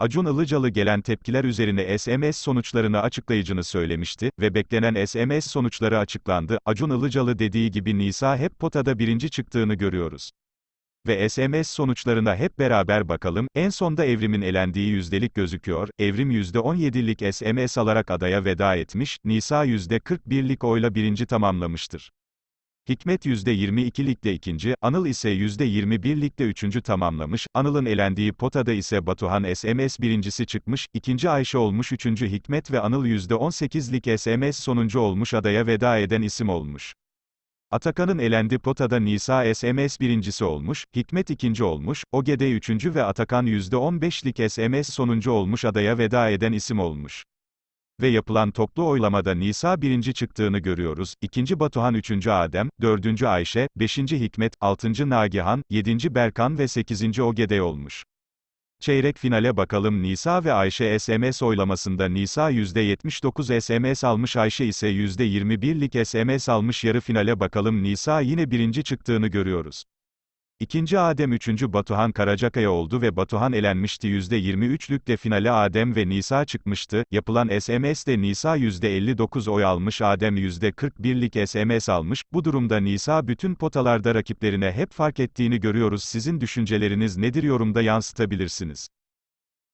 Acun Ilıcalı gelen tepkiler üzerine SMS sonuçlarını açıklayacağını söylemişti ve beklenen SMS sonuçları açıklandı. Acun Ilıcalı dediği gibi Nisa hep potada birinci çıktığını görüyoruz. Ve SMS sonuçlarına hep beraber bakalım, en sonda Evrim'in elendiği yüzdelik gözüküyor, Evrim %17'lik SMS alarak adaya veda etmiş, Nisa %41'lik oyla birinci tamamlamıştır. Hikmet %22'likle ikinci, Anıl ise %21'likle üçüncü tamamlamış, Anıl'ın elendiği potada ise Batuhan SMS birincisi çıkmış, ikinci Ayşe olmuş üçüncü Hikmet ve Anıl %18'lik SMS sonuncu olmuş adaya veda eden isim olmuş. Atakan'ın elendi potada Nisa SMS birincisi olmuş, Hikmet ikinci olmuş, Ogede üçüncü ve Atakan %15'lik SMS sonuncu olmuş adaya veda eden isim olmuş. Ve yapılan toplu oylamada Nisa birinci çıktığını görüyoruz, ikinci Batuhan üçüncü Adem, dördüncü Ayşe, beşinci Hikmet, altıncı Nagihan, yedinci Berkan ve sekizinci Ogede olmuş. Çeyrek finale bakalım Nisa ve Ayşe SMS oylamasında Nisa %79 SMS almış Ayşe ise %21'lik SMS almış yarı finale bakalım Nisa yine birinci çıktığını görüyoruz. İkinci Adem üçüncü Batuhan Karacakaya oldu ve Batuhan elenmişti. %23'lükle finale Adem ve Nisa çıkmıştı, yapılan SMS'de Nisa %59 oy almış Adem %41'lik SMS almış, bu durumda Nisa bütün potalarda rakiplerine hep fark ettiğini görüyoruz. Sizin düşünceleriniz nedir? Yorumda yansıtabilirsiniz.